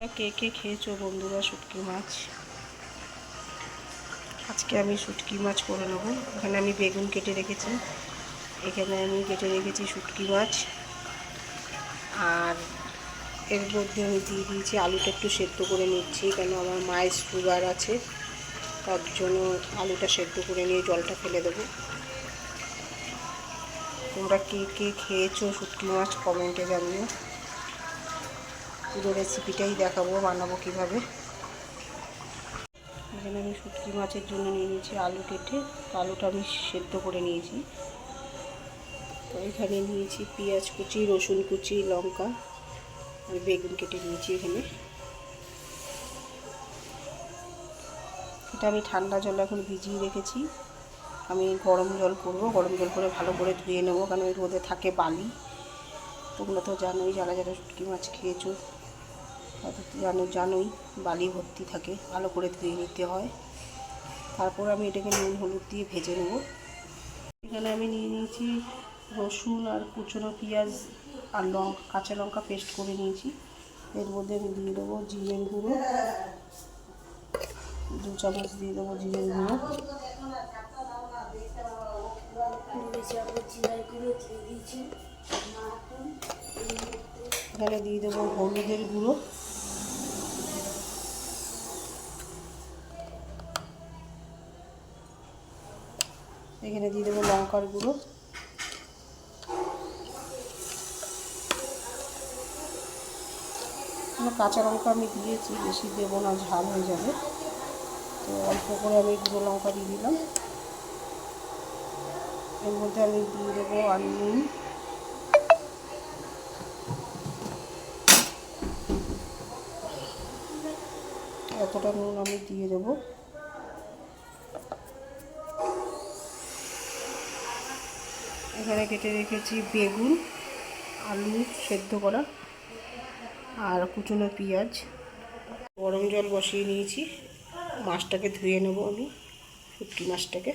কে কে খেয়েছো বন্ধুরা শুটকি মাছ? আজকে আমি শুটকি মাছ করে নেব। এখানে আমি বেগুন কেটে রেখেছি। এখানে আমি কেটে রেখেছি শুটকি মাছ। আর এর মধ্যে আমি দিয়ে দিয়েছি আলুটা একটু সেদ্ধ করে নিচ্ছি, কেন আমার মায়ের সুগার আছে। তার জন্য আলুটা সেদ্ধ করে নিয়ে জলটা ফেলে দেবো। তোমরা কে কে খেয়েছো শুটকি মাছ কমেন্টে জানিও। পুরো রেসিপিটাই দেখাবো, বানাবো কীভাবে। এখানে আমি শুটকি মাছের জন্য নিয়ে নিয়েছি আলু কেটে আলুটা আমি সেদ্ধ করে নিয়েছি। তো এখানে নিয়েছি পেঁয়াজ কুচি, রসুন কুচি, লঙ্কা, আর বেগুন কেটে নিয়েছি এখানে। এটা আমি ঠান্ডা জল এখন ভিজিয়ে রেখেছি। আমি গরম জল করব, গরম জল করে ভালো করে ধুয়ে নেব, কারণ মধ্যে থাকে বালি। তোমরা তো জানোই যারা যারা শুটকি মাছ খেয়েছো। তো জানো, জানোই বালি ভর্তি থাকে, ভালো করে ধুয়ে নিতে হয়। তারপর আমি এটাকে নুন, হলুদ দিয়ে ভেজে নেব। এখানে আমি নিয়ে নিয়েছি রসুন আর কুচনো পেঁয়াজ আর লঙ্কা কাঁচা লঙ্কা পেস্ট করে নিয়েছি। এর মধ্যে আমি দিয়ে দেবো জিরের গুঁড়ো। দু চামচ দিয়ে দেবো জিরের গুঁড়ো। এখানে দিয়ে দেবো হলুদের গুঁড়ো। এখানে দিয়ে দেবো লঙ্কার গুঁড়ো। কাঁচা লঙ্কা আমি দিয়েছি, বেশি দেবো না, ঝাল হয়ে যাবে। তো অল্প করে আমি গুঁড়ো লঙ্কা দিয়ে দিলাম। এর মধ্যে আমি দিয়ে দেবো আর নুন এতটা নুন আমি দিয়ে দেবো। এখানে কেটে রেখেছি বেগুন, আলু সেদ্ধ করা আর কুচনো পেঁয়াজ। গরম জল বসিয়ে নিয়েছি। মাছটাকে ধুয়ে নেব আমি, শুটকি মাছটাকে।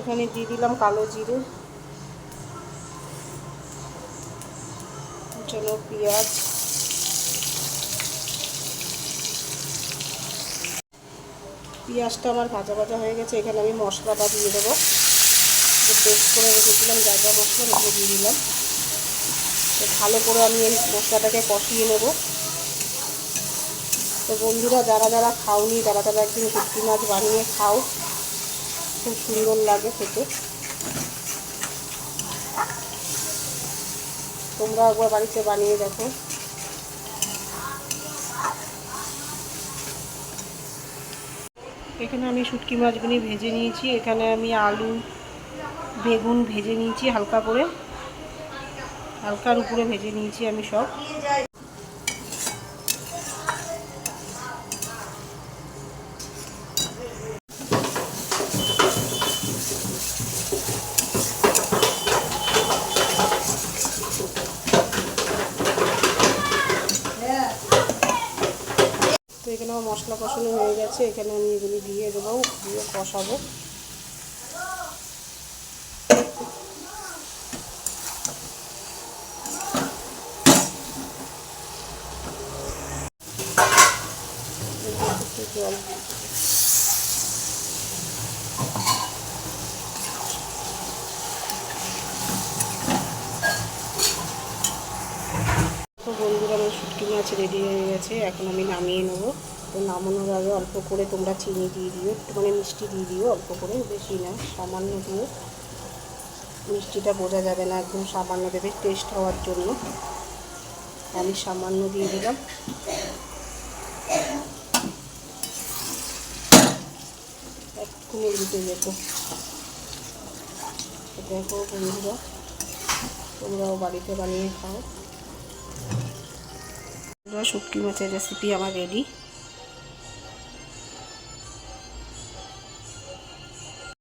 এখানে দিয়ে দিলাম কালো জিরে। কুচনো পেঁয়াজ। পেঁয়াজটা আমার ভাজা ভাজা হয়ে গেছে, এখানে আমি মশলাটা দিয়ে দেবো। যে পেস্ট করে রেখেছিলাম যা যা মশলা ওগুলো দিয়ে দিলাম। ভালো করে আমি এই মশলাটাকে কষিয়ে নেব। তো বন্ধুরা, যারা যারা খাওনি তারা তারা একদিন শুটকি মাছ বানিয়ে খাও খুব সুন্দর লাগে খেতে। তোমরা একবার বাড়িতে বানিয়ে দেখো। এখানে আমি শুটকি মাছগুলি ভেজে নিয়েছি। এখানে আমি আলু, বেগুন ভেজে নিয়েছি হালকা করে। হালকার উপরে ভেজে নিয়েছি আমি সব। তো এখানে আমার মশলা কষানো হয়ে গেছে, এখানে আমি এগুলি দিয়ে দেবো, দিয়ে কষাবো। বন্ধুরা, আমার শুটকি মাছ রেডি হয়ে গেছে, এখন আমি নামিয়ে নেব। তো নামানোর আগে অল্প করে তোমরা চিনি দিয়ে দিও, একটুখানি মিষ্টি দিয়ে দিও, অল্প করে, বেশি না, সামান্য দিয়ে। মিষ্টিটা বোঝা যাবে না, একদম সামান্য দেবে টেস্ট হওয়ার জন্য। আমি সামান্য দিয়ে দিলাম। একটু দিতে যেত। দেখো বন্ধুরা, তোমরাও বাড়িতে বানিয়ে খাও। শুটকি মাছের রেসিপি আমার রেডি